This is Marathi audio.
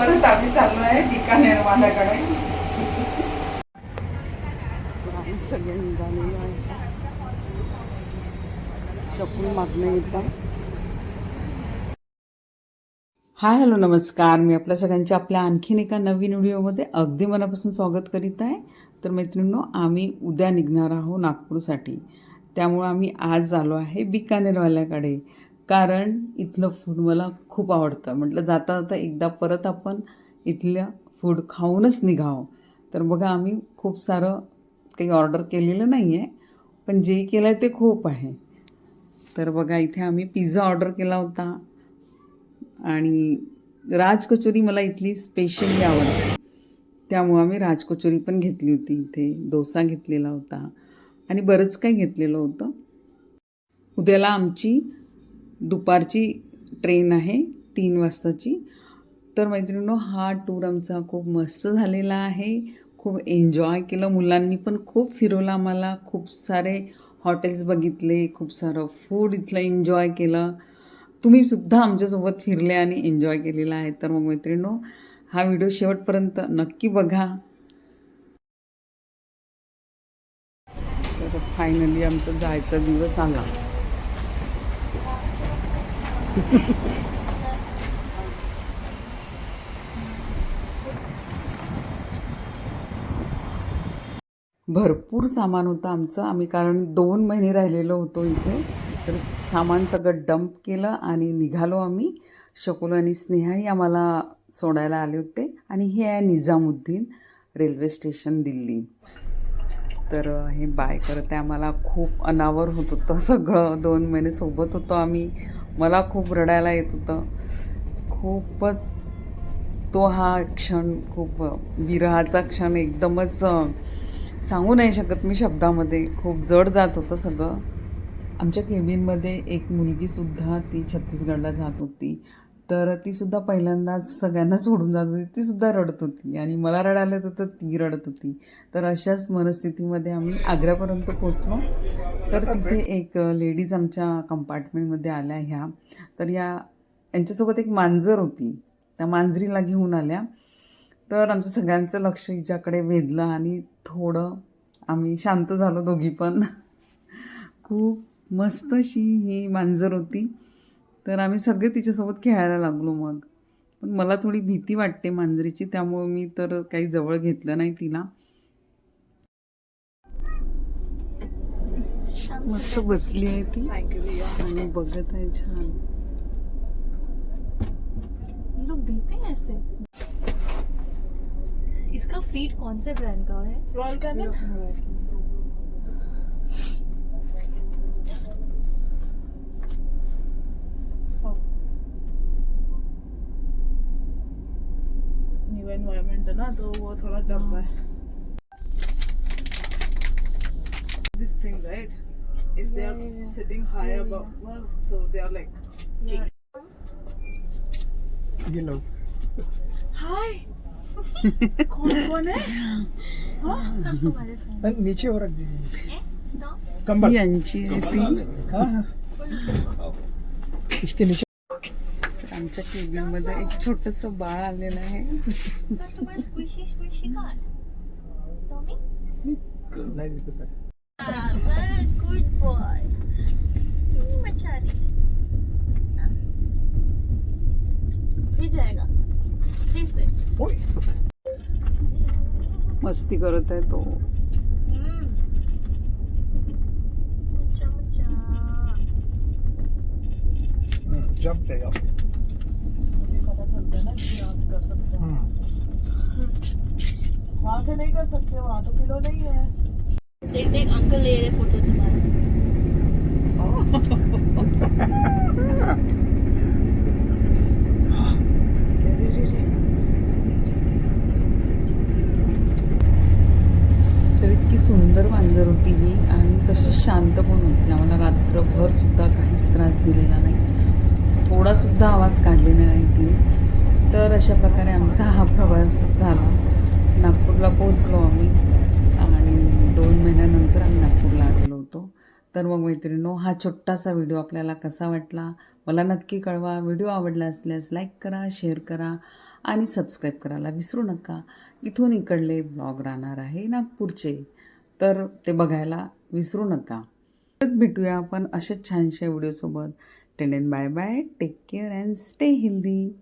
परत आम्ही चाललो आहे बिकानेर वाल्याकडे. सगळे निघालेलो आहे. शकून मागणं येतात हाय हॅलो नमस्कार. मी आपल्या सगळ्यांच्या आपल्या आणखीन एका नवीन व्हिडिओमध्ये अगदी मनापासून स्वागत करीत आहे. तर मैत्रिणींनो आम्ही उद्या निघणार आहोत नागपूरसाठी. त्यामुळं आम्ही आज आलो आहे बिकानेरवाल्याकडे. कारण इथलं फूड मला खूप आवडतं. म्हटलं जाता जाता एकदा परत आपण इथलं फूड खाऊनच निघावं. तर बघा आम्ही खूप सारं काही ऑर्डर केलेलं नाही आहे पण जे केलं आहे ते खूप आहे. तर बघा इथे आम्ही पिझ्झा ऑर्डर केला होता. आणि राज कचोरी मला इथली स्पेशली आवडते त्यामुळं आम्ही राज कचोरी पण घेतली होती इथे. डोसा घेतलेला होता. आणि बरंच काही घेतलेलं होतं. उद्याला आमची दुपारची ट्रेन आहे तीन वाजताची. तर मैत्रिणींनो हा टूर आमचा खूप मस्त झालेला आहे. खूप एन्जॉय केलं. मुलांनी पण खूप फिरवलं आम्हाला. खूप सारे हॉटेल्स बघितले. खूप सारं फूड इथलं एन्जॉय केलं. तुम्ही सुद्धा आमच्यासोबत फिरले आणि एन्जॉय केलेला आहे. तर मग मैत्रिणींनो हा व्हिडिओ शेवटपर्यंत नक्की बघा. तर फायनली आमचा जायचा दिवस आला. भरपूर सामान होतं आमचं. आम्ही कारण दोन महिने राहिलेलो होतो इथे. तर सामान सगळं डंप केलं आणि निघालो आम्ही. शकुल आणि स्नेहाही आम्हाला सोडायला आले होते. आणि हे आहे निजामुद्दीन रेल्वे स्टेशन दिल्ली. तर हे बाय करत आहे आम्हाला. खूप अनावर होत होतं सगळं. दोन महिने सोबत होतो आम्ही. मला खूप रडायला येत होतं. खूपच तो हा क्षण खूप विरहाचा क्षण एकदमच सांगू नाही शकत मी शब्दामध्ये. खूप जड जात होतं सगळं. आमच्या केबिनमध्ये एक मुलगीसुद्धा ती छत्तीसगडला जात होती. तर तीसुद्धा पहिल्यांदाच सगळ्यांना सोडून जात होती. तीसुद्धा रडत होती. आणि मला रडायला येत होतं ती रडत होती. तर अशाच मनस्थितीमध्ये आम्ही आग्र्यापर्यंत पोचलो तर तिथे एक लेडीज आमच्या कंपार्टमेंटमध्ये आल्या ह्या. तर या यांच्यासोबत एक मांजर होती. त्या मांजरीला घेऊन आल्या. तर आमचं सगळ्यांचं लक्ष हिच्याकडे वेधलं आणि थोडं आम्ही शांत झालो दोघी पण. खूप मस्त अशी ही मांजर होती. तर आम्ही सगळे तिच्यासोबत खेळायला लागलो मग. पण मला थोडी भीती वाटते मांजरीची त्यामुळे मी तर काही जवळ घेतलं नाही तिला. मस्त बसली आहे ती आणि बघत आहे छान. ये लोग देते हैं ऐसे. इसका फीड कौन से ब्रांड का है? रोल का ना न्यू एनवायरमेंट है ना तो वो थोड़ा डर रहा है this thing right if they are Yeah, yeah, yeah. sitting high Yeah, above well, so they are like king. ये लो hi कौन कौन है हाँ सब तुम्हारे फ्रेंड अरे नीचे हो रख दीजिए स्टॉप कंबल यांची आहे ती हाँ हाँ इसके नीचे तर आमच्या केबिनमध्ये एक छोटंसं बाळ आलेलं आहे. तुम्हारे स्क्विशी स्क्विशी कार टॉमी नहीं दिखता। गुड बॉय मस्ती करत आहे तो हम्म मचा सकते ना कि यहाँ से कर सकते हैं वहाँ से नहीं कर सकते वहाँ तो किलो नहीं है देख देख अंकल ले रहे फोटो तुम्हारे तर इतकी सुंदर मांजर होती ही आणि तशी शांत पण होती. आम्हाला रात्रभर सुद्धा काहीच त्रास दिलेला नाही. थोडासुद्धा आवाज काढलेला नाही ती तर अशा प्रकारे आमचा हा प्रवास झाला. नागपूरला पोहोचलो आम्ही आणि दोन महिन्यानंतर आम्ही नागपूरला आलेलो होतो. तर मग मैत्रिणीनो हा छोटासा व्हिडिओ आपल्याला कसा वाटला? मला नक्की कळवा. व्हिडिओ आवडला असल्यास लाईक करा शेअर करा आणि सबस्क्राईब करायला विसरू नका. इथून इकडले ब्लॉग राहणार आहे नागपूरचे. तर ते बघायला विसरू नका. भेटूया आपण असेच छानशा व्हिडिओसोबत. Till then, bye bye. Take care and stay healthy.